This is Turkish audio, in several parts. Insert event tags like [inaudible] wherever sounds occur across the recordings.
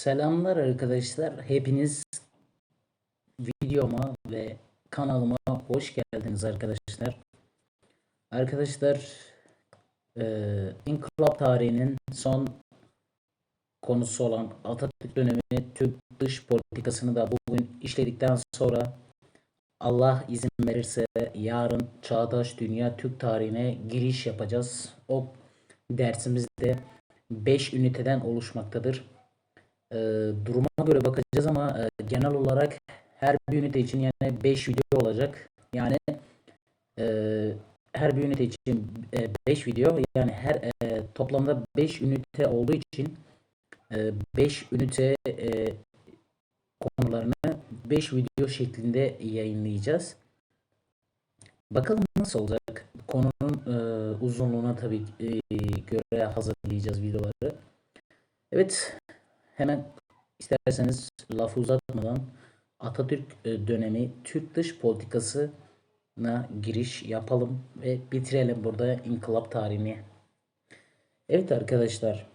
Selamlar arkadaşlar. Hepiniz videoma ve kanalıma hoş geldiniz arkadaşlar. Arkadaşlar e, İnkılap tarihinin son konusu olan Atatürk dönemi Türk dış politikasını da bugün işledikten sonra Allah izin verirse yarın Çağdaş Dünya Türk tarihine giriş yapacağız. O dersimizde 5 üniteden oluşmaktadır e, duruma göre bakacağız ama e, genel olarak her bir ünite için yani 5 video olacak. Yani e, her bir ünite için 5 e, video yani her e, toplamda 5 ünite olduğu için 5 e, ünite e, konularını 5 video şeklinde yayınlayacağız. Bakalım nasıl olacak? Konunun e, uzunluğuna tabii e, göre hazırlayacağız videoları. Evet, Hemen isterseniz lafı uzatmadan Atatürk e, dönemi Türk dış politikasına giriş yapalım ve bitirelim burada inkılap tarihini. Evet arkadaşlar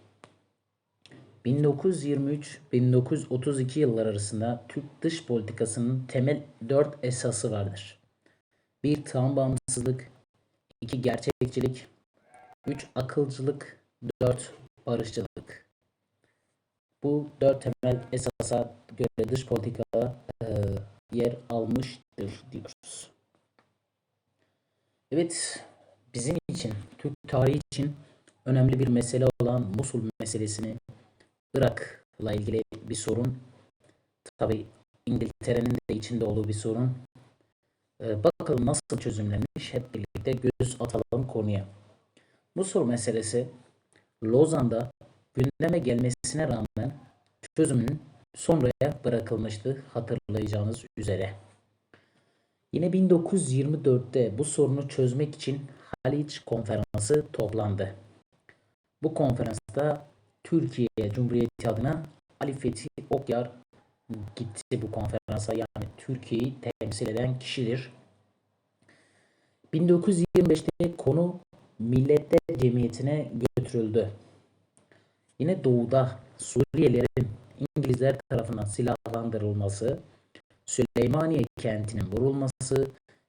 1923-1932 yıllar arasında Türk dış politikasının temel dört esası vardır. 1. Tam bağımsızlık 2. Gerçekçilik 3. Akılcılık 4. Barışçılık bu dört temel esasa göre dış politika e, yer almıştır diyoruz. Evet, bizim için, Türk tarihi için önemli bir mesele olan Musul meselesini Irak'la ilgili bir sorun. Tabi İngiltere'nin de içinde olduğu bir sorun. Ee, bakalım nasıl çözümlenmiş hep birlikte göz atalım konuya. Musul meselesi Lozan'da gündeme gelmesine rağmen çözümün sonraya bırakılmıştı hatırlayacağınız üzere. Yine 1924'te bu sorunu çözmek için Haliç Konferansı toplandı. Bu konferansta Türkiye Cumhuriyeti adına Ali Fethi Okyar gitti bu konferansa yani Türkiye'yi temsil eden kişidir. 1925'te konu Milletler Cemiyeti'ne götürüldü. Yine doğuda Suriyelilerin İngilizler tarafından silahlandırılması, Süleymaniye kentinin vurulması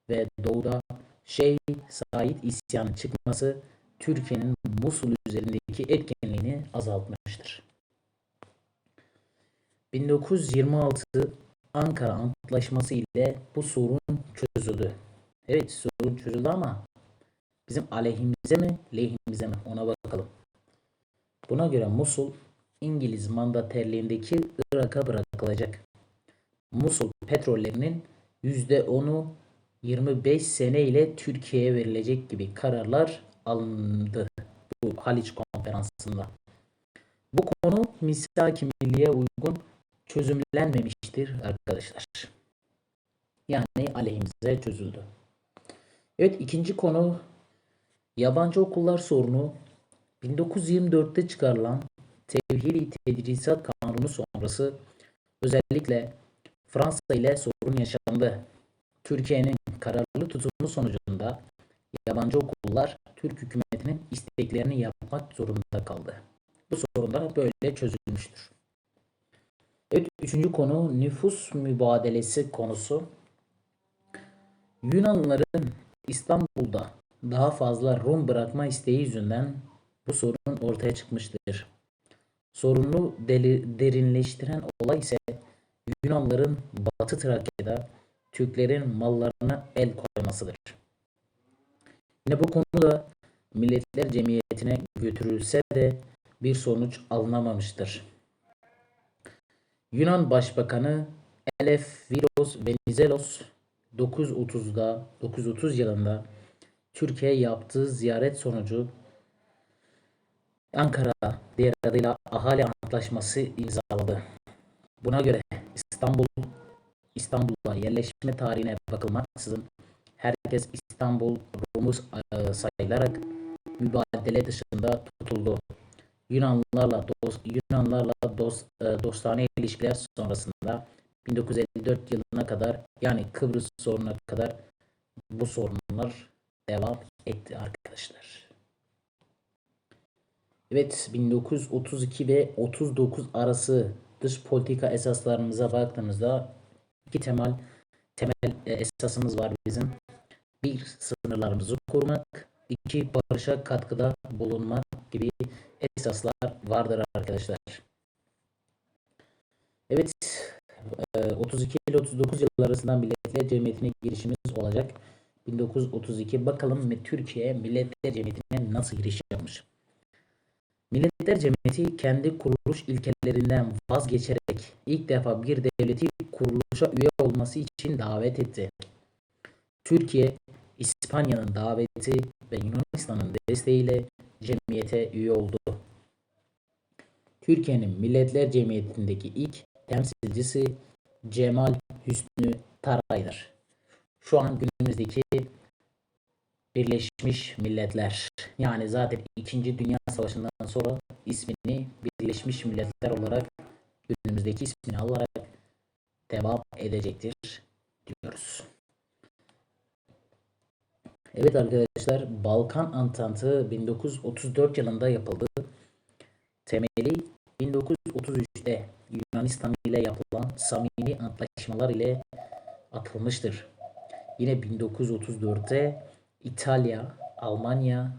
ve doğuda Şeyh Said isyanı çıkması Türkiye'nin Musul üzerindeki etkinliğini azaltmıştır. 1926 Ankara Antlaşması ile bu sorun çözüldü. Evet sorun çözüldü ama bizim aleyhimize mi lehimize mi ona bakalım. Buna göre Musul İngiliz mandaterliğindeki Irak'a bırakılacak. Musul petrollerinin %10'u 25 sene ile Türkiye'ye verilecek gibi kararlar alındı bu Haliç konferansında. Bu konu misak-ı milliye uygun çözümlenmemiştir arkadaşlar. Yani aleyhimize çözüldü. Evet ikinci konu yabancı okullar sorunu 1924'te çıkarılan Tevhili Tedrisat Kanunu sonrası özellikle Fransa ile sorun yaşandı. Türkiye'nin kararlı tutumu sonucunda yabancı okullar Türk hükümetinin isteklerini yapmak zorunda kaldı. Bu sorun da böyle çözülmüştür. Evet, üçüncü konu nüfus mübadelesi konusu. Yunanlıların İstanbul'da daha fazla Rum bırakma isteği yüzünden bu sorun ortaya çıkmıştır. Sorunu derinleştiren olay ise Yunanların Batı Trakya'da Türklerin mallarına el koymasıdır. Yine bu konuda Milletler Cemiyeti'ne götürülse de bir sonuç alınamamıştır. Yunan Başbakanı Elef Viros Venizelos 930'da 930 yılında Türkiye yaptığı ziyaret sonucu Ankara diğer adıyla Ahali Antlaşması imzaladı. Buna göre İstanbul İstanbul'a yerleşme tarihine bakılmaksızın herkes İstanbul Rumuz e, sayılarak mübadele dışında tutuldu. Yunanlılarla dost, Yunanlarla dost, e, dostane ilişkiler sonrasında 1954 yılına kadar yani Kıbrıs sorununa kadar bu sorunlar devam etti arkadaşlar. Evet 1932 ve 39 arası dış politika esaslarımıza baktığımızda iki temel temel e, esasımız var bizim. Bir, sınırlarımızı korumak. iki barışa katkıda bulunmak gibi esaslar vardır arkadaşlar. Evet, e, 32 ile 39 yıl arasında Milletler Cemiyeti'ne girişimiz olacak. 1932 bakalım Türkiye Milletler Cemiyeti'ne nasıl giriş yapmış. Milletler Cemiyeti kendi kuruluş ilkelerinden vazgeçerek ilk defa bir devleti kuruluşa üye olması için davet etti. Türkiye, İspanya'nın daveti ve Yunanistan'ın desteğiyle cemiyete üye oldu. Türkiye'nin Milletler Cemiyeti'ndeki ilk temsilcisi Cemal Hüsnü Taray'dır. Şu an günümüzdeki Birleşmiş Milletler yani zaten 2. Dünya Savaşı'ndan sonra ismini Birleşmiş Milletler olarak günümüzdeki ismini alarak devam edecektir diyoruz. Evet arkadaşlar Balkan Antantı 1934 yılında yapıldı. Temeli 1933'te Yunanistan ile yapılan samimi antlaşmalar ile atılmıştır. Yine 1934'te İtalya, Almanya,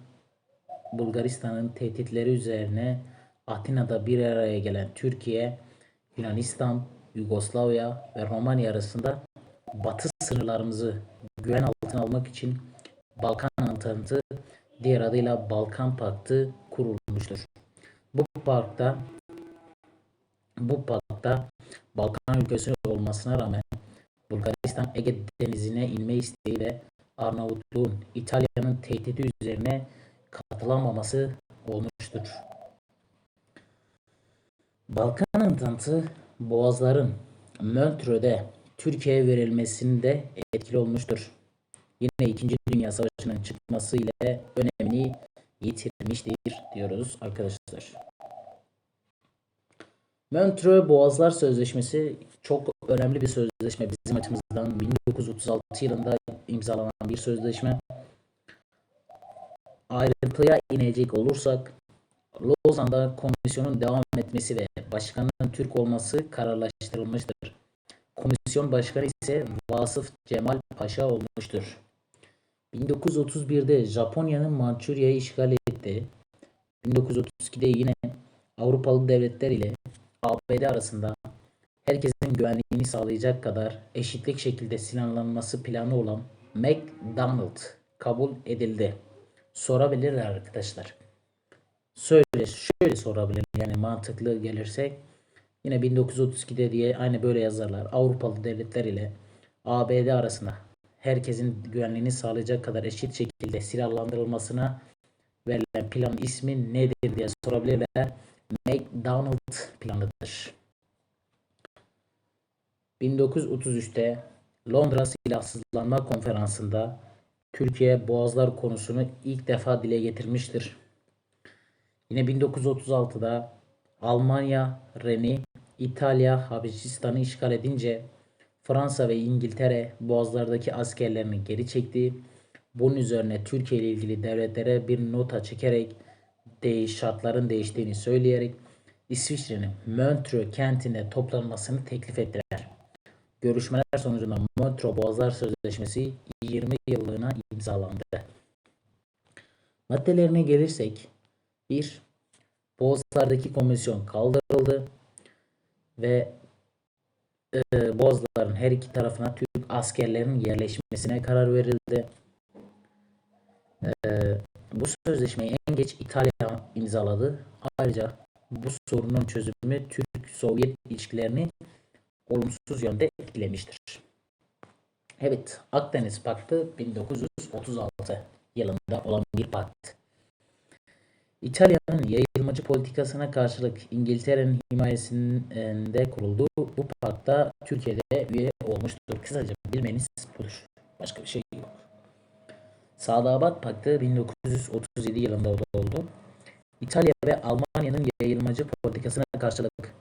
Bulgaristan'ın tehditleri üzerine Atina'da bir araya gelen Türkiye, Yunanistan, Yugoslavya ve Romanya arasında batı sınırlarımızı güven altına almak için Balkan Antantı diğer adıyla Balkan Paktı kurulmuştur. Bu pakta bu pakta Balkan ülkesi olmasına rağmen Bulgaristan Ege Denizi'ne inme isteği ve Arnavutluğun İtalya'nın tehdidi üzerine katılamaması olmuştur. Balkan Antantı Boğazların Montreux'de Türkiye'ye verilmesinde etkili olmuştur. Yine 2. Dünya Savaşı'nın çıkması ile önemini yitirmiştir diyoruz arkadaşlar. Montreux Boğazlar Sözleşmesi çok önemli bir sözleşme bizim açımızdan 1936 yılında imzalanan bir sözleşme. Ayrıntıya inecek olursak Lozan'da komisyonun devam etmesi ve başkanın Türk olması kararlaştırılmıştır. Komisyon başkanı ise Vasıf Cemal Paşa olmuştur. 1931'de Japonya'nın Mançurya'yı işgal etti. 1932'de yine Avrupalı devletler ile ABD arasında herkesin güvenliğini sağlayacak kadar eşitlik şekilde silahlanması planı olan McDonald kabul edildi. Sorabilirler arkadaşlar. Söyle, şöyle sorabilir yani mantıklı gelirsek yine 1932'de diye aynı böyle yazarlar. Avrupalı devletler ile ABD arasında herkesin güvenliğini sağlayacak kadar eşit şekilde silahlandırılmasına verilen plan ismi nedir diye sorabilirler. McDonald planıdır. 1933'te Londra Silahsızlanma Konferansı'nda Türkiye Boğazlar konusunu ilk defa dile getirmiştir. Yine 1936'da Almanya, Reni, İtalya, Habeşistan'ı işgal edince Fransa ve İngiltere boğazlardaki askerlerini geri çekti. Bunun üzerine Türkiye ile ilgili devletlere bir nota çekerek değiş, şartların değiştiğini söyleyerek İsviçre'nin Montreux kentinde toplanmasını teklif ettiler. Görüşmeler sonucunda Montreux Boğazlar Sözleşmesi 20 yıllığına imzalandı. Maddelerine gelirsek 1. Boğazlardaki komisyon kaldırıldı ve e, Boğazların her iki tarafına Türk askerlerinin yerleşmesine karar verildi. E, bu sözleşmeyi en geç İtalya imzaladı. Ayrıca bu sorunun çözümü Türk-Sovyet ilişkilerini olumsuz yönde etkilemiştir. Evet, Akdeniz Paktı 1936 yılında olan bir pakt. İtalya'nın yayılmacı politikasına karşılık İngiltere'nin himayesinde kurulduğu bu pakta Türkiye'de üye olmuştur. Kısaca bilmeniz budur. Başka bir şey. Sadabat Paktı 1937 yılında oldu. İtalya ve Almanya'nın yayılmacı politikasına karşılık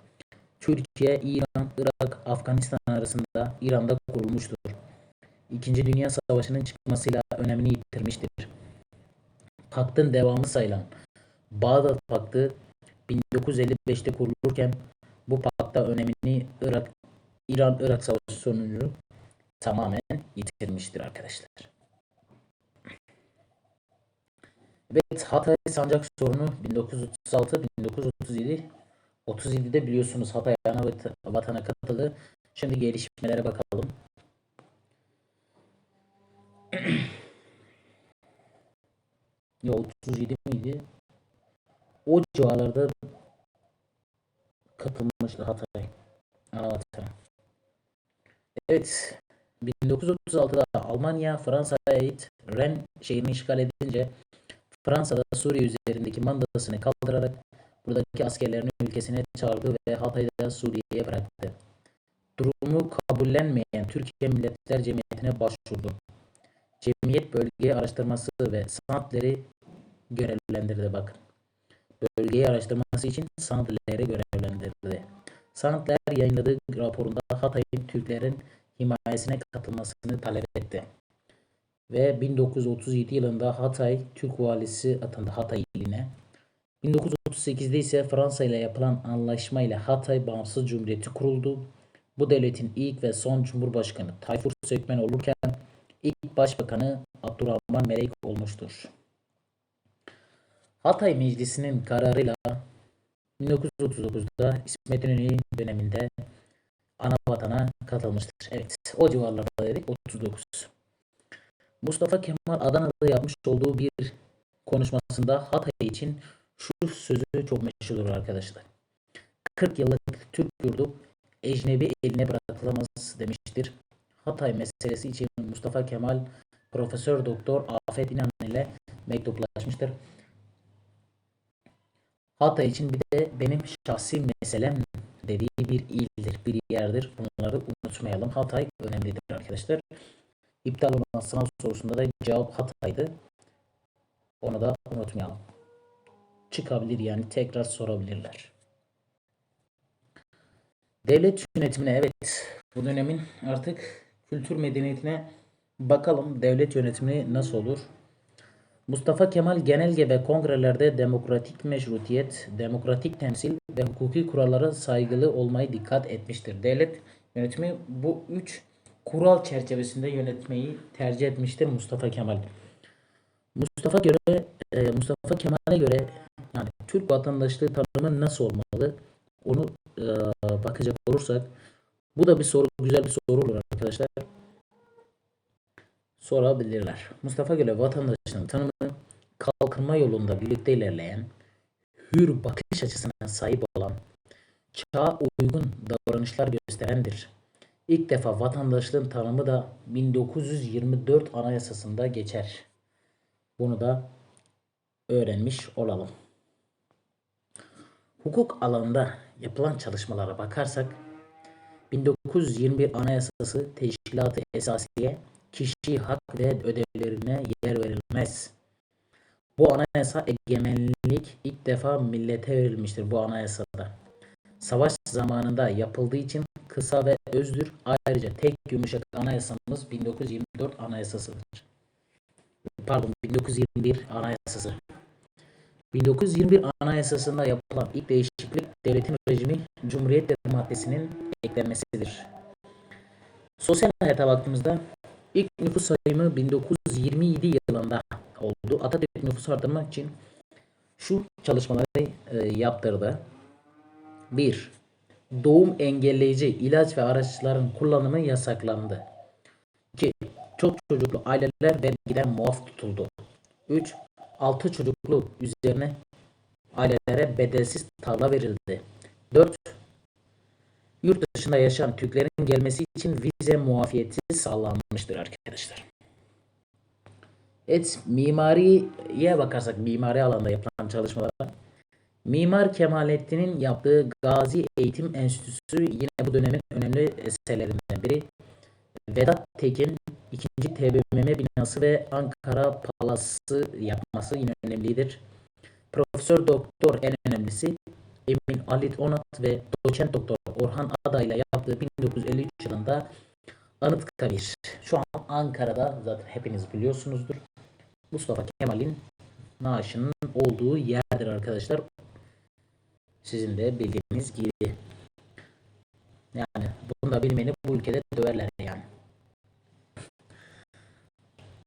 Türkiye, İran, Irak, Afganistan arasında İran'da kurulmuştur. İkinci Dünya Savaşı'nın çıkmasıyla önemini yitirmiştir. Paktın devamı sayılan Bağdat Paktı 1955'te kurulurken bu pakta önemini Irak İran-Irak Savaşı sonucu tamamen yitirmiştir arkadaşlar. Evet Hatay Sancak sorunu 1936-1937 37'de biliyorsunuz Hatay ana vat- vatana katıldı. Şimdi gelişmelere bakalım. [clears throat] ya 37 miydi? O civarlarda katılmıştı Hatay ana vatana. Evet 1936'da Almanya Fransa'ya ait Ren şehrini işgal edince Fransa'da Suriye üzerindeki mandasını kaldırarak buradaki askerlerini ülkesine çağırdı ve Hatay'ı da Suriye'ye bıraktı. Durumu kabullenmeyen Türkiye Milletler Cemiyeti'ne başvurdu. Cemiyet bölge araştırması ve sanatları görevlendirdi bakın. Bölgeyi araştırması için sanatları görevlendirdi. Sanatlar yayınladığı raporunda Hatay'ın Türklerin himayesine katılmasını talep etti. Ve 1937 yılında Hatay Türk valisi atandı Hatay iline. 1938'de ise Fransa ile yapılan anlaşma ile Hatay Bağımsız Cumhuriyeti kuruldu. Bu devletin ilk ve son cumhurbaşkanı Tayfur Sökmen olurken ilk başbakanı Abdurrahman Melek olmuştur. Hatay Meclisi'nin kararıyla 1939'da İsmet İnönü döneminde ana vatana katılmıştır. Evet o civarlarda dedik 39. Mustafa Kemal Adana'da yapmış olduğu bir konuşmasında Hatay için şu sözü çok meşhurdur arkadaşlar. 40 yıllık Türk yurdu ecnebi eline bırakılamaz demiştir. Hatay meselesi için Mustafa Kemal Profesör Doktor Afet İnan ile mektuplaşmıştır. Hatay için bir de benim şahsi meselem dediği bir ildir, bir yerdir. Bunları unutmayalım. Hatay önemlidir arkadaşlar. İptal olan sorusunda da cevap Hatay'dı. Onu da unutmayalım. Çıkabilir yani tekrar sorabilirler. Devlet yönetimine evet bu dönemin artık kültür medeniyetine bakalım devlet yönetimi nasıl olur? Mustafa Kemal genelge ve kongrelerde demokratik meşrutiyet, demokratik temsil ve hukuki kurallara saygılı olmayı dikkat etmiştir. Devlet yönetimi bu üç kural çerçevesinde yönetmeyi tercih etmiştir Mustafa Kemal. Mustafa göre e, Mustafa Kemal'e göre yani Türk vatandaşlığı tanımı nasıl olmalı? Onu e, bakacak olursak bu da bir soru güzel bir soru olur arkadaşlar. Sorabilirler. Mustafa göre vatandaşlığın tanımı kalkınma yolunda birlikte ilerleyen, hür bakış açısına sahip olan, çağa uygun davranışlar gösterendir. İlk defa vatandaşlığın tanımı da 1924 Anayasası'nda geçer. Bunu da öğrenmiş olalım. Hukuk alanında yapılan çalışmalara bakarsak 1921 Anayasası Teşkilat-ı Esasiye kişi hak ve ödevlerine yer verilmez. Bu anayasa egemenlik ilk defa millete verilmiştir bu anayasada. Savaş zamanında yapıldığı için kısa ve özdür. Ayrıca tek yumuşak anayasamız 1924 anayasasıdır. Pardon 1921 anayasası. 1921 anayasasında yapılan ilk değişiklik devletin rejimi Cumhuriyet maddesinin eklenmesidir. Sosyal hayata baktığımızda ilk nüfus sayımı 1927 yılında oldu. Atatürk nüfusu artırmak için şu çalışmaları e, yaptırdı. 1. Doğum engelleyici ilaç ve araçların kullanımı yasaklandı. 2. Çok çocuklu aileler vergiden muaf tutuldu. 3. 6 çocuklu üzerine ailelere bedelsiz tarla verildi. 4. Yurt dışında yaşayan Türklerin gelmesi için vize muafiyeti sağlanmıştır arkadaşlar. Evet, mimariye bakarsak mimari alanda yapılan çalışmalara Mimar Kemalettin'in yaptığı Gazi Eğitim Enstitüsü yine bu dönemin önemli eserlerinden biri. Vedat Tekin ikinci TBMM binası ve Ankara Palası yapması yine önemlidir. Profesör Doktor en önemlisi Emin Alit Onat ve Doçent Doktor Orhan Ada ile yaptığı 1953 yılında Anıtkabir. Şu an Ankara'da zaten hepiniz biliyorsunuzdur. Mustafa Kemal'in naaşının olduğu yerdir arkadaşlar. Sizin de bildiğiniz gibi. bilmeyeni bu ülkede döverler yani.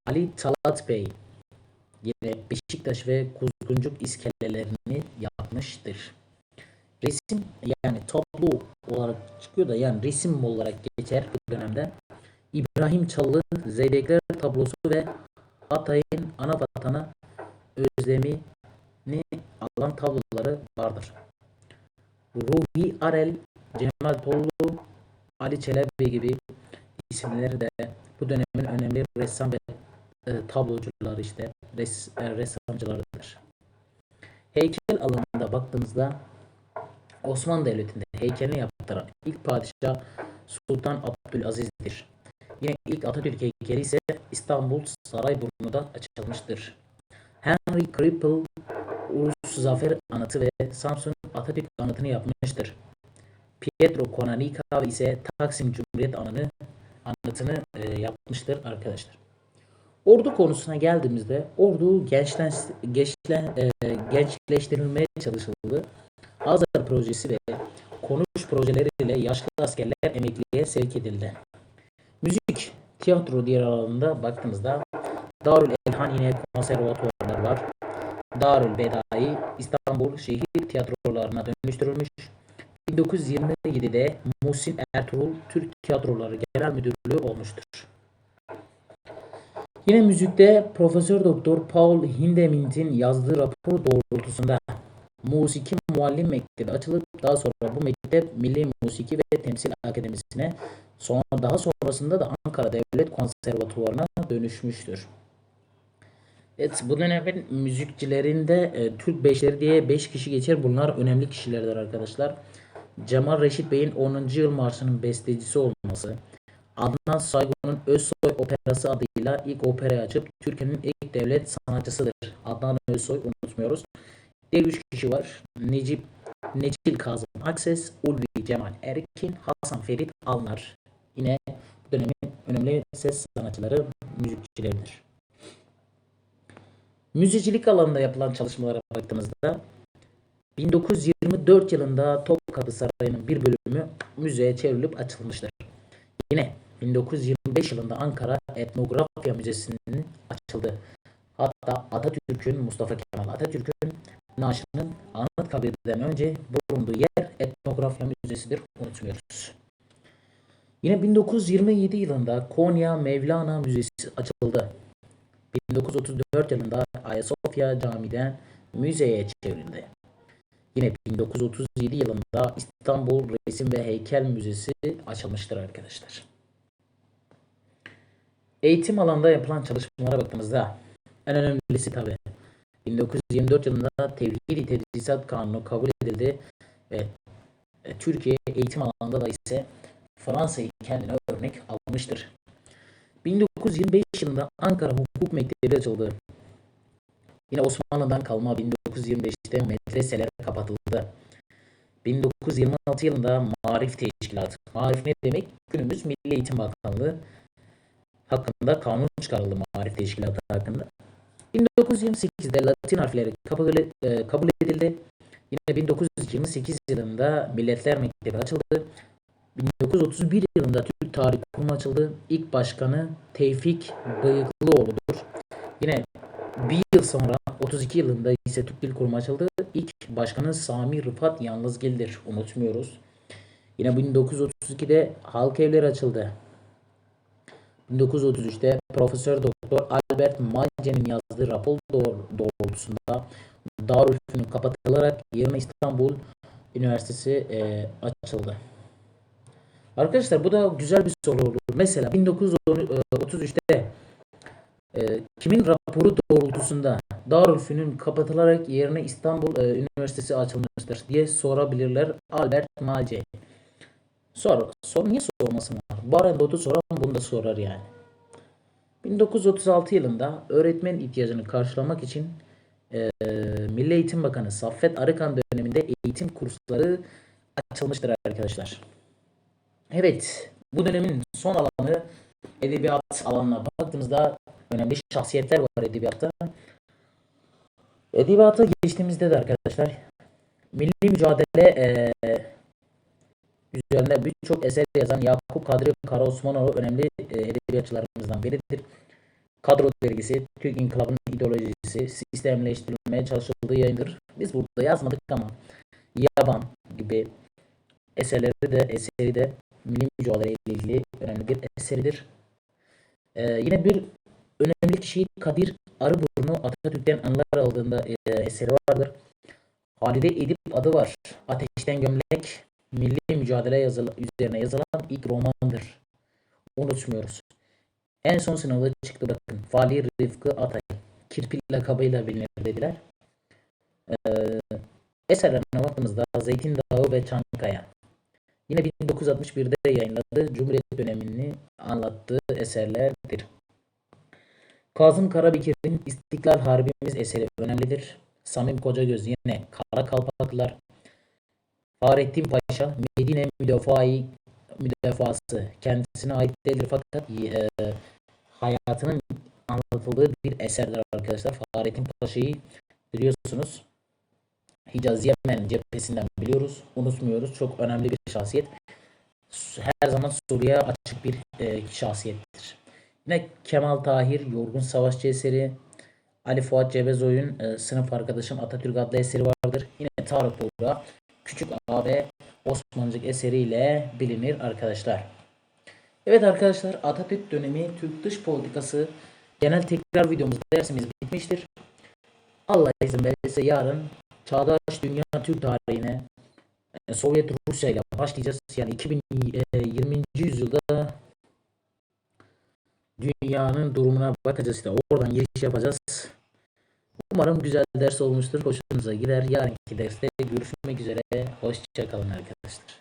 Ali Talat Bey yine Beşiktaş ve Kuzguncuk iskelelerini yapmıştır. Resim yani tablo olarak çıkıyor da yani resim olarak geçer bu dönemde. İbrahim Çallı Zeybekler tablosu ve Hatay'ın ana vatana özlemini alan tabloları vardır. Ruhi Arel, Cemal Tollu, Ali Çelebi gibi isimleri de bu dönemin önemli ressam ve e, tablocuları işte res, e, ressamcılarıdır. Heykel alanında baktığımızda Osmanlı Devleti'nde heykelini yaptıran ilk padişah Sultan Abdülaziz'dir. Yine ilk Atatürk heykeli ise İstanbul Sarayburnu'da açılmıştır. Henry Cripple Ulus Zafer Anıtı ve Samsun Atatürk Anıtı'nı yapmıştır. Pietro Conanica ise Taksim Cumhuriyet Anı'nı anıtını e, yapmıştır arkadaşlar. Ordu konusuna geldiğimizde ordu gençlen, gençlen, e, gençleştirilmeye çalışıldı. Hazır projesi ve konuş projeleriyle yaşlı askerler emekliye sevk edildi. Müzik, tiyatro diğer alanında baktığımızda Darül Elhan yine konservatuvarlar var. Darül Bedai İstanbul şehir tiyatrolarına dönüştürülmüş. 1927'de Muhsin Ertuğrul Türk Tiyatroları Genel Müdürlüğü olmuştur. Yine müzikte Profesör Doktor Paul Hindemith'in yazdığı rapor doğrultusunda Musiki Muallim Mektebi açılıp daha sonra bu mektep Milli Musiki ve Temsil Akademisi'ne sonra daha sonrasında da Ankara Devlet Konservatuvarı'na dönüşmüştür. Evet bu dönemin müzikçilerinde e, Türk Beşleri diye 5 kişi geçer. Bunlar önemli kişilerdir arkadaşlar. Cemal Reşit Bey'in 10. yıl marşının bestecisi olması. Adnan Saygun'un Özsoy Operası adıyla ilk operayı açıp Türkiye'nin ilk devlet sanatçısıdır. Adnan Özsoy unutmuyoruz. Diğer 3 kişi var. Necip Necil Kazım Akses, Ulvi Cemal Erkin, Hasan Ferit Alnar. Yine dönemin önemli ses sanatçıları, müzikçileridir. Müzicilik alanında yapılan çalışmalara baktığımızda 1924 yılında Topkapı Sarayı'nın bir bölümü müzeye çevrilip açılmıştır. Yine 1925 yılında Ankara Etnografya Müzesi'nin açıldı. Hatta Atatürk'ün, Mustafa Kemal Atatürk'ün naaşının Anıtkabir'den önce bulunduğu yer Etnografya Müzesi'dir. Unutmuyoruz. Yine 1927 yılında Konya Mevlana Müzesi açıldı. 1934 yılında Ayasofya Camii'den müzeye çevrildi. Yine 1937 yılında İstanbul Resim ve Heykel Müzesi açılmıştır arkadaşlar. Eğitim alanında yapılan çalışmalara baktığımızda en önemlisi tabi 1924 yılında Tevhid-i Tedrisat Kanunu kabul edildi ve e, Türkiye eğitim alanında da ise Fransa'yı kendine örnek almıştır. 1925 yılında Ankara Hukuk Mektebi açıldı. Yine Osmanlı'dan kalma 1925'te medreseler kapatıldı. 1926 yılında Marif Teşkilatı. Marif ne demek? Günümüz Milli Eğitim Bakanlığı hakkında kanun çıkarıldı Marif Teşkilatı hakkında. 1928'de Latin harfleri kabul, e, kabul edildi. Yine 1928 yılında Milletler Mektebi açıldı. 1931 yılında Türk Tarih Kurumu açıldı. İlk başkanı Tevfik Bıyıklıoğlu'dur. Yine bir yıl sonra 32 yılında ise Türk Dil Kurumu açıldı. İlk başkanı Sami Rıfat Yalnızgil'dir. Unutmuyoruz. Yine 1932'de halk evleri açıldı. 1933'te Profesör Doktor Albert Malce'nin yazdığı rapor doğrultusunda Darülfünun kapatılarak yerine İstanbul Üniversitesi e, açıldı. Arkadaşlar bu da güzel bir soru olur. Mesela 1933'te e, kimin raporu doğrultusunda Darülfünun kapatılarak yerine İstanbul e, Üniversitesi açılmıştır diye sorabilirler. Albert Mace. Sor, sor niye sormasın? Baren Dodu soran bunu da sorar yani. 1936 yılında öğretmen ihtiyacını karşılamak için e, Milli Eğitim Bakanı Saffet Arıkan döneminde eğitim kursları açılmıştır arkadaşlar. Evet, bu dönemin son alanı edebiyat alanına baktığımızda önemli şahsiyetler var edebiyatta. Edebiyata geçtiğimizde de arkadaşlar milli mücadele e, üzerinde birçok eser yazan Yakup Kadri Karaosmanoğlu önemli e, edebiyatçılarımızdan biridir. Kadro dergisi, Türk İnkılabı'nın ideolojisi sistemleştirilmeye çalışıldığı yayındır. Biz burada yazmadık ama Yaban gibi eserleri de eseri de milli mücadele ile ilgili önemli bir eseridir. Ee, yine bir önemli kişi Kadir Arıburnu Atatürk'ten anılar aldığında e, eseri vardır. Halide Edip adı var. Ateşten Gömlek milli mücadele yazılı, üzerine yazılan ilk romandır. Unutmuyoruz. En son sınavda çıktı bakın. Fali Rıfkı Atay. Kirpil lakabıyla bilinir dediler. Ee, eserlerine baktığımızda Zeytin Dağı ve Çankaya. Yine 1961'de yayınladığı Cumhuriyet dönemini anlattığı eserlerdir. Kazım Karabekir'in İstiklal Harbimiz eseri önemlidir. Samim Kocagöz yine Kara Kalpaklar. Fahrettin Paşa Medine müdafai müdafası kendisine ait değildir fakat e, hayatının anlatıldığı bir eserdir arkadaşlar. Fahrettin Paşa'yı biliyorsunuz. Hicaz Yemen cephesinden biliyoruz. Unutmuyoruz. Çok önemli bir şahsiyet. Her zaman Suriye açık bir e, şahsiyettir. Yine Kemal Tahir Yorgun Savaşçı eseri. Ali Fuat Cebezoy'un e, Sınıf Arkadaşım Atatürk adlı eseri vardır. Yine Tarık Buğra Küçük ve Osmancık eseriyle bilinir arkadaşlar. Evet arkadaşlar Atatürk dönemi Türk dış politikası genel tekrar videomuz dersimiz bitmiştir. Allah izin verirse yarın çağdaş dünya Türk tarihine e, Sovyet Rusya ile başlayacağız. Yani 2020. yüzyılda dünyanın durumuna bakacağız işte oradan giriş yapacağız. Umarım güzel ders olmuştur. Hoşunuza gider. Yarınki derste görüşmek üzere. Hoşçakalın arkadaşlar.